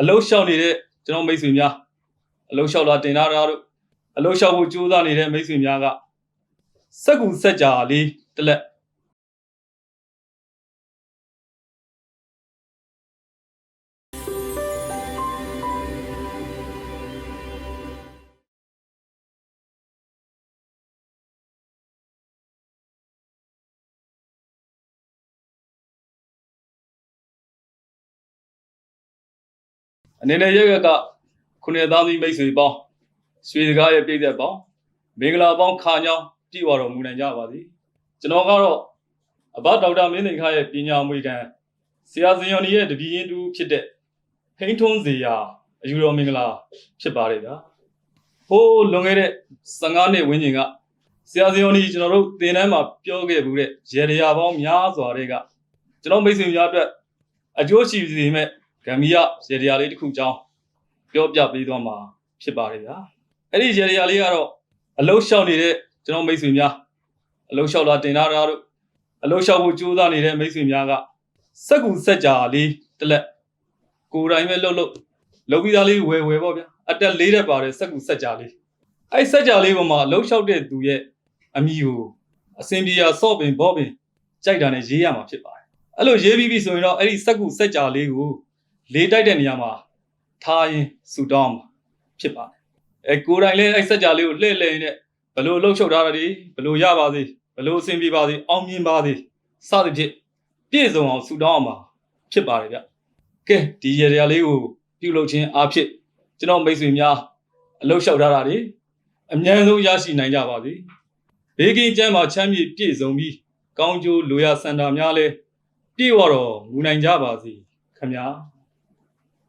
အလုရှောက်နေတဲ့ကျွန်တော်မိတ်ဆွေများအလုရှောက်လာတင်လာတာတို့အလုရှောက်ဖို့ကြိုးစားနေတဲ့မိတ်ဆွေများကစက်ကူစက်ကြာလေးတစ်လက် အနေနဲ့ရက်ကကခုနှစ်သားသမီးမိတ်ဆွေပေါင်းရွှေစကားရဲ့ပြည်သက်ပေါင်းမင်္ဂလာပေါင်းခါညောင်းပြည့်ဝတော်မူနိုင်ကြပါစေကျွန်တော်ကတော့အဘဒေါက်တာမင်းသိန်ခါရဲ့ပညာမွေကံဆရာဇင်ယော်နီရဲ့တပည့်ရင်းတူဖြစ်တဲ့ဟိန်းထွန်းစေရာအယူတော်မင်္ဂလာဖြစ်ပါတယ်ဗျာဟိုးလွန်ခဲ့တဲ့15နှစ်ဝန်းကျင်ကဆရာဇင်ယော်နီကျွန်တော်တို့သင်တန်းမှာပြောခဲ့မှုတဲ့ရေရရာပေါင်းများစွာတွေကကျွန်တော်မိတ်ဆွေများအတွက်အကျိုးရှိစေမဲ့ ဂမ်ဘီယာရေဒီယာလေးတစ်ခုကြောင်းပြောပြပေးသွားမှာဖြစ်ပါတယ်ဗျာအဲ့ဒီရေဒီယာလေးကတော့အလုရှောက်နေတဲ့ကျွန်တော်မိတ်ဆွေများအလုရှောက်လာတင်လာတာတို့အလုရှောက်ဖို့ကြိုးစားနေတဲ့မိတ်ဆွေများကစက်ကူစက်ကြာလေးတစ်လက်ကိုယ်တိုင်ပဲလှုပ်လှုပ်လှုပ်ပြီးသားလေးဝယ်ဝယ်ပေါ့ဗျာအတက်လေးတက်ပါတယ်စက်ကူစက်ကြာလေးအဲ့စက်ကြာလေးပေါ်မှာအလုရှောက်တဲ့သူရဲ့အမီကိုအစင်ပြေရဆော့ပင်ဘော့ပင်ကြိုက်တာနဲ့ရေးရမှာဖြစ်ပါတယ်အဲ့လိုရေးပြီးပြီဆိုရင်တော့အဲ့ဒီစက်ကူစက်ကြာလေးကို လေးတိုက်တဲ့နေရာမှာထားရင်ဆူတောင်းမှာဖြစ်ပါတယ်အဲကိုယ်တိုင်လည်းအဲ့စက်ကြလေးကိုလှည့်လှည့်နဲ့ဘလို့လှုပ်ချုပ်ထားတာဒီဘလို့ရပါစေဘလို့အဆင်ပြေပါစေအောင်မြင်ပါစေစသဖြင့်ပြည့်စုံအောင်ဆူတောင်းအောင်မှာဖြစ်ပါတယ်ဗျကဲဒီရေရာလေးကိုပြုလုပ်ခြင်းအားဖြင့်ကျွန်တော်မိတ်ဆွေများအလုပ်လျှောက်ထားတာဒီအမြန်ဆုံးရရှိနိုင်ကြပါစေဘေးကင်းကျမ်းမှာချမ်းမြေပြည့်စုံပြီးကောင်းကျိုးလိုရာစန္ဒာများလဲပြည့်ဝတော်မူနိုင်ကြပါစေခင်ဗျာ